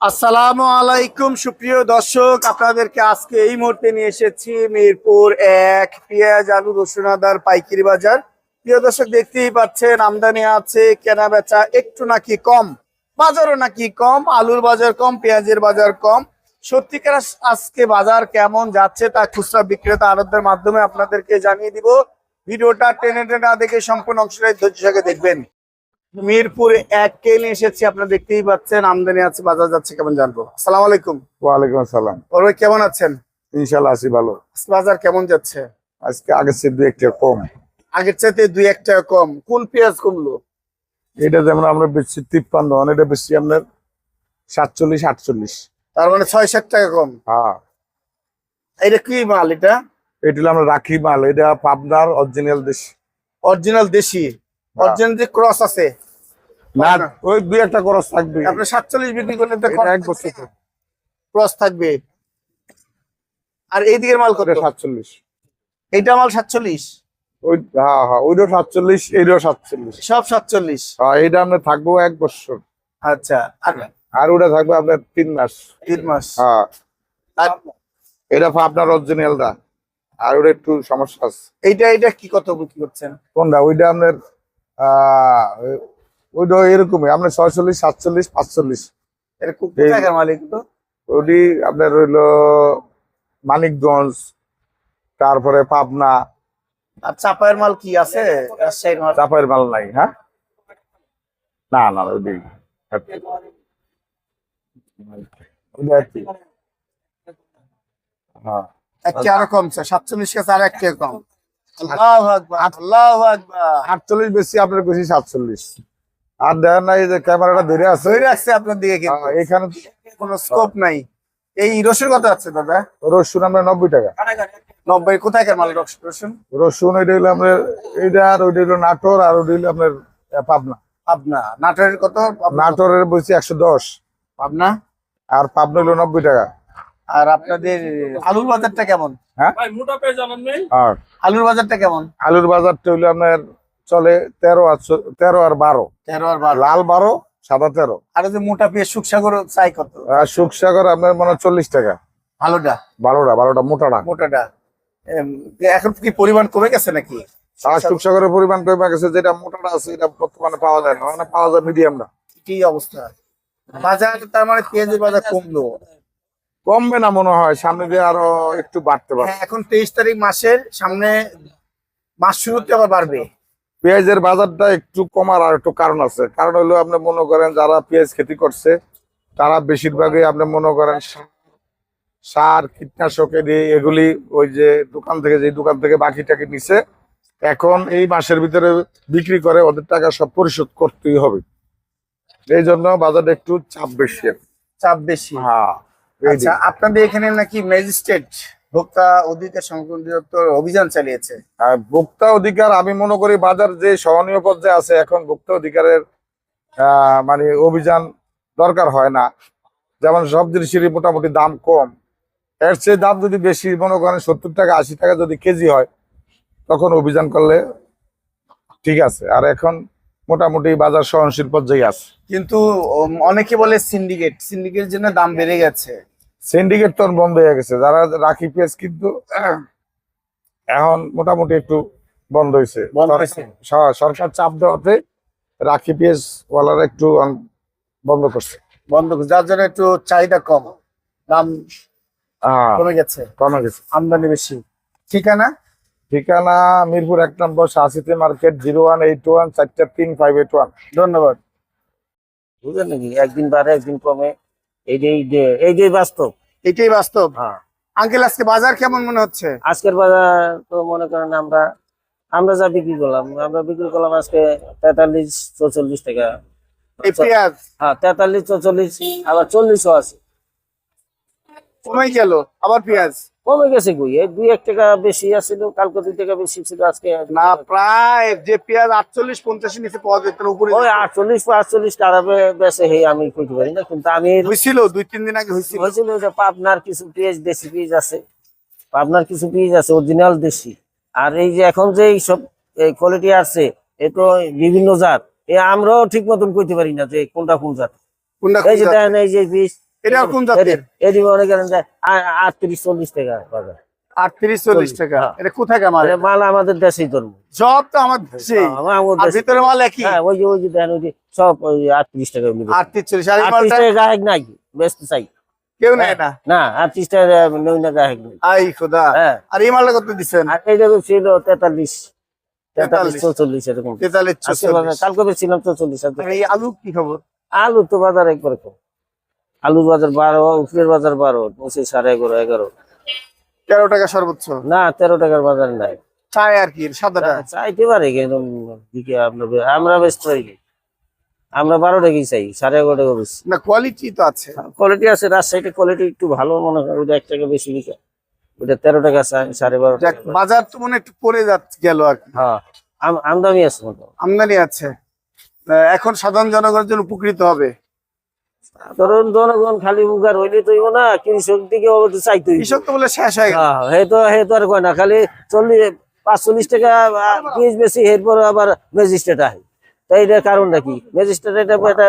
আসসালামু আলাইকুম, সুপ্রিয় দর্শক। আপনাদেরকে আজকে এই মুহূর্তে নিয়ে এসেছি মিরপুর এক পেঁয়াজ, আলু, রসুন, আদার পাইকারি বাজার। প্রিয় দর্শক, দেখতেই পাচ্ছেন, আমদানি আছে, কেনা বেচা একটু নাকি কম, বাজারও নাকি কম, আলুর বাজার কম, পেঁয়াজের বাজার কম। সত্যিকার আজকে বাজার কেমন যাচ্ছে তা খুচরা বিক্রেতা আড়তদের মাধ্যমে আপনাদেরকে জানিয়ে দিব। ভিডিওটা টেনে টেনে দেখে সম্পূর্ণ অংশটাই ধৈর্য সহকারে দেখবেন। মিরপুর এক কে নিয়ে এসেছি আপনারা দেখতেই পাচ্ছেন আমদানি আছে বাজার যাচ্ছে কেমন জানব? আসসালামু আলাইকুম। ওয়ালাইকুম আসসালাম। ওরা কেমন আছেন? ইনশাল্লাহ আছি ভালো। বাজার কেমন যাচ্ছে? আজকে আগের চেয়ে দু একটা কম। আগের চাইতে দুই এক টাকা কম। কোন পেঁয়াজ কমলো? এটা যেমন আমরা বেশি তিপ্পান্ন এটা বেশি আপনার সাতচল্লিশ আটচল্লিশ। তার মানে ছয় সাত টাকা কম। হ্যাঁ। এটা কি মাল এটা? এটা হলো আমরা রাখি মাল। এটা পাবনার অরিজিনাল দেশি। অরিজিনাল দেশি। অরিজিনাল যে ক্রস আছে। না ওই দুই একটা খরচ থাকবে। আপনি সাতচল্লিশ বিক্রি করলে তো এক বছর ক্রস থাকবে। আর এই দিকের মাল কত? সাতচল্লিশ। এইটা মাল সাতচল্লিশ? ওই হ্যাঁ হ্যাঁ ওইটাও সাতচল্লিশ এইটাও সাতচল্লিশ। সব সাতচল্লিশ? হ্যাঁ এইটা আপনার থাকব এক বছর। আচ্ছা আর ওটা থাকবে আপনার তিন মাস। তিন মাস। হ্যাঁ। এটা আপনার অরিজিনালটা আর ওটা একটু সমস্যা আছে। এইটা এইটা কি কত বিক্রি করছেন? কোনটা? ওইটা আপনার আহ, ওইটা এরকমই আপনার ছয়চল্লিশ সাতচল্লিশ পাঁচচল্লিশ। মালিক তো? ওটি আপনার হইল মানিকগঞ্জ তারপরে পাবনা। আর চাপায়ের মাল কি আছে? রাজশাহীর মাল? নাই হ্যাঁ? না না ওইটা হ্যাঁ। একটা আরও কমছে সাতচল্লিশ কাছে আর একটা কম। আল্লাহ আকবার আল্লাহ আকবার। আটচল্লিশ বেশি আপনার বেশি সাতচল্লিশ। আর দেখেন না এই যে ক্যামেরাটা ধরে আছে। ধরে রাখছে আপনার দিকে কিন্তু। হ্যাঁ, এখানে কোনো স্কোপ নাই। এই রসুন কত আছে দাদা? রসুন আমরা নব্বই টাকা। নব্বই কোথাকার মাল রস- রসুন? রসুন ওইটা হইল আপনার এইটা আর ওইটা হইল নাটোর আর ওইটা হইল আপনার পাবনা। পাবনা। নাটোরের কত? নাটোরের বলছি একশো দশ। পাবনা? আর পাবনা হইল নব্বই টাকা। আর আপনাদের আলুর বাজারটা কেমন? ভাই মোটা পেয়ে জানান নেই। আর আলুর বাজারটা কেমন? আলুর বাজারটা হইল আপনার চলে তেরো আর তেরো আর বারো। তেরো আর বারো। লাল বারো সাদা তেরো। আর যে মোটা পেয়ে সুখসাগর চাই কত? আর শুকসাগর আপনার মনে হয় চল্লিশ টাকা। ভালোটা? বারোটা বারোটা মোটাটা। মোটাটা। এখন কি পরিমাণ কমে গেছে নাকি? আর শুকসাগরের পরিমাণ কমে গেছে যেটা মোটাটা আছে এটা বর্তমানে পাওয়া যায় না। মানে পাওয়া যায় মিডিয়ামটা কি অবস্থা? বাজার তার মানে পেঁয়াজের বাজার কমলো। কমবে না মনে হয় সামনে দিয়ে আরও একটু বাড়তে পারে। হ্যাঁ এখন তেইশ তারিখ মাসের সামনে মাস শুরুতে আবার বাড়বে। পেঁয়াজের বাজারটা একটু কমার আর একটু কারণ আছে। কারণ হলো আপনি মনে করেন যারা পেঁয়াজ খেতি করছে তারা বেশিরভাগই আপনি মনে করেন সার কীটনাশক দিয়ে এগুলি ওই যে দোকান থেকে যে দোকান থেকে বাকি টাকি নিছে এখন এই মাসের ভিতরে বিক্রি করে ওদের টাকা সব পরিশোধ করতেই হবে। এই জন্য বাজারটা একটু চাপ বেশি। চাপ বেশি। হ্যাঁ আচ্ছা আপনাদের এখানে নাকি ম্যাজিস্ট্রেট ভোক্তা অধিকার সংরক্ষণ অধিদপ্তর অভিযান চালিয়েছে। আর ভোক্তা অধিকার আমি মনে করি বাজার যে সহনীয় পর্যায়ে আছে এখন ভোক্তা অধিকারের মানে অভিযান দরকার হয় না। যেমন সব জিনিসেরই মোটামুটি দাম কম। এর চেয়ে দাম যদি বেশি মনে করেন সত্তর টাকা আশি টাকা যদি কেজি হয় তখন অভিযান করলে ঠিক আছে। আর এখন মোটামুটি বাজার সহনশীল পর্যায়ে আছে। কিন্তু অনেকে বলে সিন্ডিকেট সিন্ডিকেট জন্য দাম বেড়ে গেছে। সিন্ডিকেট তো বন্ধ হয়ে গেছে। যারা রাখি পেঁয়াজ কিন্তু এখন মোটামুটি একটু বন্ধ হয়েছে সরকার চাপ দেওয়াতে রাখি পেঁয়াজ ওয়ালারা একটু বন্ধ করছে। বন্ধ করে- যার জন্য একটু চাহিদা কম। দাম কমে গেছে। কমে গেছে। আমদানি বেশি। ঠিকানা? ঠিকানা মিরপুর এক নম্বর শাসিতে market zero one eight one চারটা তিন ফাইভ এইট ওয়ান ধন্যবাদ। বুঝলেন নাকি? একদিন বাড়ে একদিন কমে। যে এইটাই বাস্তব। এটাই বাস্তব। হ্যাঁ। আঙ্কেল আজকে বাজার কেমন মনে হচ্ছে? আজকের বাজার তো মনে করেন আমরা আমরা যা বিক্রি করলাম আমরা বিক্রি করলাম আজকে তেতাল্লিশ চৌচল্লিশ টাকা। পেঁয়াজ? হ্যাঁ তেতাল্লিশ চৌচল্লিশ আবার চল্লিশও আছে। কমে গেল আবার পেঁয়াজ? কমে গেছে গুই এই দুই এক টাকা বেশি আছিল কালকে দুই টাকা বেশি ছিল আজকে না প্রায় যে পেঁয়াজ আটচল্লিশ পঞ্চাশের নিচে পাওয়া যেত না উপরে ওই আটচল্লিশ পাঁচচল্লিশ টাকা বেছে হে আমি কইতে পারি না কিন্তু আমি হয়েছিল দুই তিন দিন আগে হয়েছিল হয়েছিল যে পাবনার কিছু পেঁয়াজ দেশি পেঁয়াজ আছে। পাবনার কিছু পেঁয়াজ আছে অরিজিনাল দেশি। আর এই যে এখন যে সব কোয়ালিটি আছে এ তো বিভিন্ন জাত। এ আমরাও ঠিক মতন কইতে পারি না যে কোনটা কোন জাত। কোনটা এই যে? দেখেন এই যে বীজ এটা কোন জাতের? আটত্রিশ চল্লিশ টাকা আটত্রিশ চল্লিশ টাকা। হ্যাঁ। এটা কোথায় এটা মাল আমাদের দেশেই ধরবো সব তো আমার ভিতরে মাল একই? হ্যাঁ ওই যে ওই যে দেন ওই যে সব ওই আটত্রিশ টাকা নিবে আটত্রিশ চল্লিশ আটত্রিশ টাকা গাহেক নাই বেচতে চাই। কেউ নেয় না? না আটত্রিশ টাকা নই না গাহেক নাই। আই খোদা। হ্যাঁ। আর এই মালটা কত দিচ্ছেন? আর এই দেখো ছিল তেতাল্লিশ। তেতাল্লিশ 43 চৌচল্লিশ এরকম। তেতাল্লিশ আজকে বাজার- চল্লিশ কালকে বেচছিলাম চৌচল্লিশ আর আর এই আলু কি খবর? আলু তো বাজার একবার কম। আলুর বাজার বারো উপরের বাজার বারো নিচে সাড়ে এগারো এগারো। তেরো টাকা সর্বোচ্চ? না তেরো টাকার বাজার নাই। চায় আর কি সাদাটা? চাইতে পারে কিন্তু দিকে আমরা বে- আমরা বেচতে পারি আমরা বারো টাকাই চাই সাড়ে এগারো টাকা বেশি। না কোয়ালিটি তো আছে। কোয়ালিটি আছে রাজশাহীতে কোয়ালিটি একটু ভালো মনে হয় ওটা এক টাকা বেশি বিকে। ওটা তেরো টাকা চাই সাড়ে বারো টাকা। বাজার তো মনে একটু পড়ে যাচ্ছে গেল আর কি। হ্যাঁ আম- আমদানি আছে মতো আমদানি আছে। এখন সাধারণ জনগণের জন্য উপকৃত হবে। ধরুন জনগণ খালি মুখার হইলে তো হইবো না কৃষক দিকে চাইতে কৃষক তো বলে শেষ হয়ে হ্যাঁ হে তো হে তো আর কয় না খালি চল্লিশ পাঁচচল্লিশ টাকা পিস বেশি এরপর আবার ম্যাজিস্ট্রেট আহে। তাই এটা কারণটা কি? ম্যাজিস্ট্রেট এটা একটা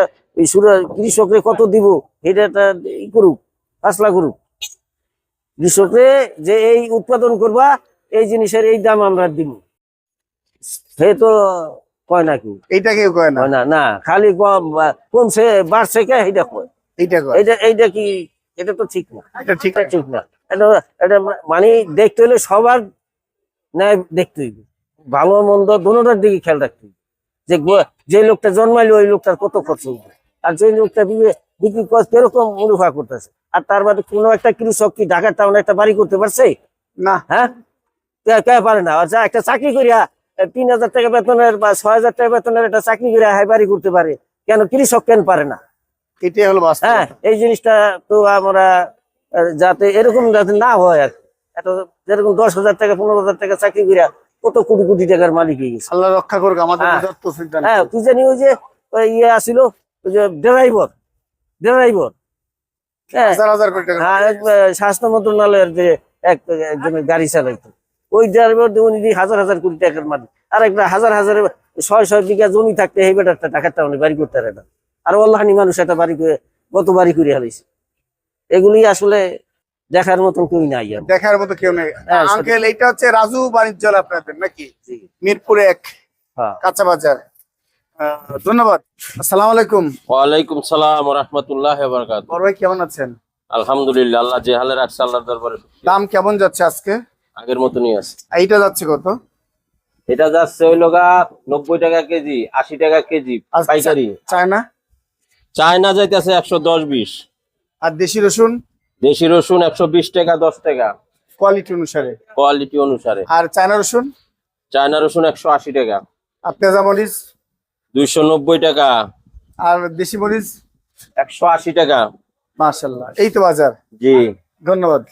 কৃষকরে কত দিব? এটা একটা ই করুক ফাসলা করুক। কৃষকরে যে এই উৎপাদন করবা এই জিনিসের এই দাম আমরা দিব। হে তো কয় না কি? এইটা কেউ কয় না? না না খালি কম- কমছে বাড়ছে কে? এইটা কয়। এইটা কয়। এইটা এইটা কি এটা তো ঠিক না। এটা ঠিক এটা ঠিক না। এটা এটা মানে দেখতে হলে সবার ন্যায় দেখতে হইবে। ভালো মন্দ দিকে খেয়াল রাখতে হইবে। যে যে লোকটা জন্মাইলো ওই লোকটার কত খরচ হইবে। আর যে লোকটা বিয়ে বিক্রি করে কীরকম মুনাফা করতেছে। আর তার বাদে কোনো একটা কৃষক কি ঢাকার টাউনে একটা বাড়ি করতে পারছে? না। হ্যাঁ? কে- পারে না? আর যা একটা চাকরি করিয়া তিন হাজার টাকা বেতনের বা ছয় হাজার টাকা বেতনের একটা চাকরি করিয়া হাই বাড়ি করতে পারে। কেন? কৃষক কেন পারে না? এটাই হলো হ্যাঁ এই জিনিসটা তো আমরা যাতে এরকম যাতে না হয় আর। যেরকম দশ হাজার টাকা পনেরো হাজার টাকা চাকরি করিয়া কত কোটি কোটি টাকার মালিক হয়ে গেছে। আল্লাহ রক্ষা করুক আমাদের হ্যাঁ। বোঝার তো চিন্তা নেই। হ্যাঁ জানি ওই যে ইয়ে আসিল ওই যে ড্রাইভার ড্রাইভার। হ্যাঁ। হ্যাঁ, স্বাস্থ্য মন্ত্রণালয়ের যে এক একজনের গাড়ি চালাইতো। ওই ড্রাইভার উনি দিয়ে হাজার হাজার কোটি টাকার মালিক। আর একটা হাজার হাজার ছয় ছয় বিঘা জমি থাকতে এই বেটারটা টাকাটা উনি বাড়ি করতে পারে না। আর অল্লাহানি মানুষ একটা বাড়ি করে কত বাড়ি করে হারাইছে। এগুলি আসলে দেখার মতন কেউ নাই দেখার মতো কেউ নেই। হ্যাঁ, আঙ্কেল এইটা হচ্ছে রাজু বাণিজ্য আপনাদের নাকি? মিরপুর এক হ্যাঁ। কাঁচা বাজার। আহ, ধন্যবাদ। আসসালামু আলাইকুম। ওয়ালাইকুম সালাম রহমতুল্লাহ বরকাত বড় ভাই কেমন আছেন? আলহামদুলিল্লাহ আল্লাহ যে হালে রাখছে আল্লাহর দরবারে দাম কেমন যাচ্ছে আজকে? আগের মতনই আছে। এইটা যাচ্ছে কত? এটা যাচ্ছে ওই লোকা নব্বই টাকা কেজি আশি টাকা কেজি। পাইকারি। চায়না? চায়না যাইতেছে একশো দশ বিশ। আর দেশি রসুন? দেশি রসুন একশো বিশ টাকা দশ টাকা। কোয়ালিটি অনুসারে। কোয়ালিটি অনুসারে। আর চায়না রসুন? চায়না রসুন একশো আশি টাকা। আর পেঁজা মরিচ? দুইশো নব্বই টাকা। আর দেশি মরিচ? একশো আশি টাকা। মাশাল্লাহ এই তো বাজার। জি। ধন্যবাদ।